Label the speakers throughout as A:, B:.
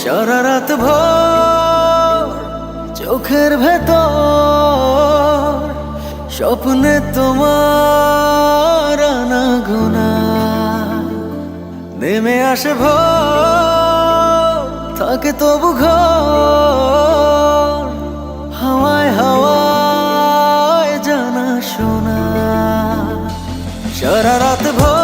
A: সারা রাত চোখের ভেতর, স্বপ্নে তোমার না গোনা নেমে আসে ভোর, থাকে তবু ঘর, হাওয়ায় হাওয়ায় জানা শোনা। সারা রাত ভোর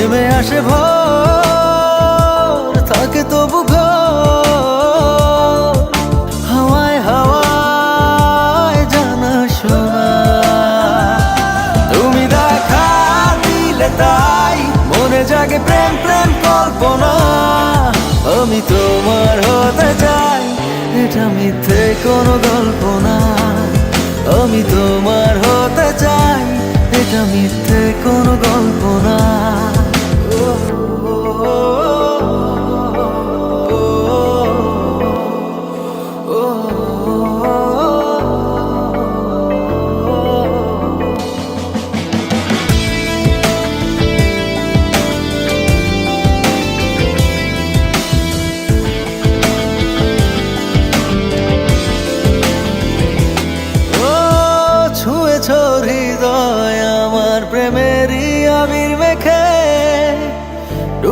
A: নেমে আসে ভোর, থাকে তবু ঘর। হাওয়ায় হাওয়ায় জানা শোনা। তুমি দেখা দিলে তাই মনে জাগে প্রেম প্রেম কল্পনা। আমি তোমার হতে চাই, এটা মিথ্যে কোনো গল্প না আমি তোমার হতে চাই, এটা মিথ্যে কোনো গল্প না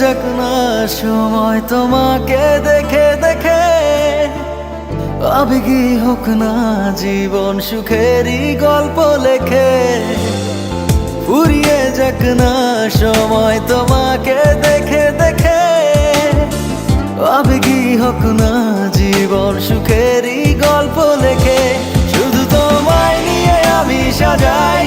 A: যাক না, সময় তোমাকে দেখে দেখে। আবেগী হোক না, জীবন সুখেরই গল্প লেখে। ফুরিয়ে যাক না, সময় তোমাকে দেখে দেখে। আবেগী হোক না, জীবন সুখেরই গল্প লেখে। শুধু তোমায় নিয়ে আমি সাজাই।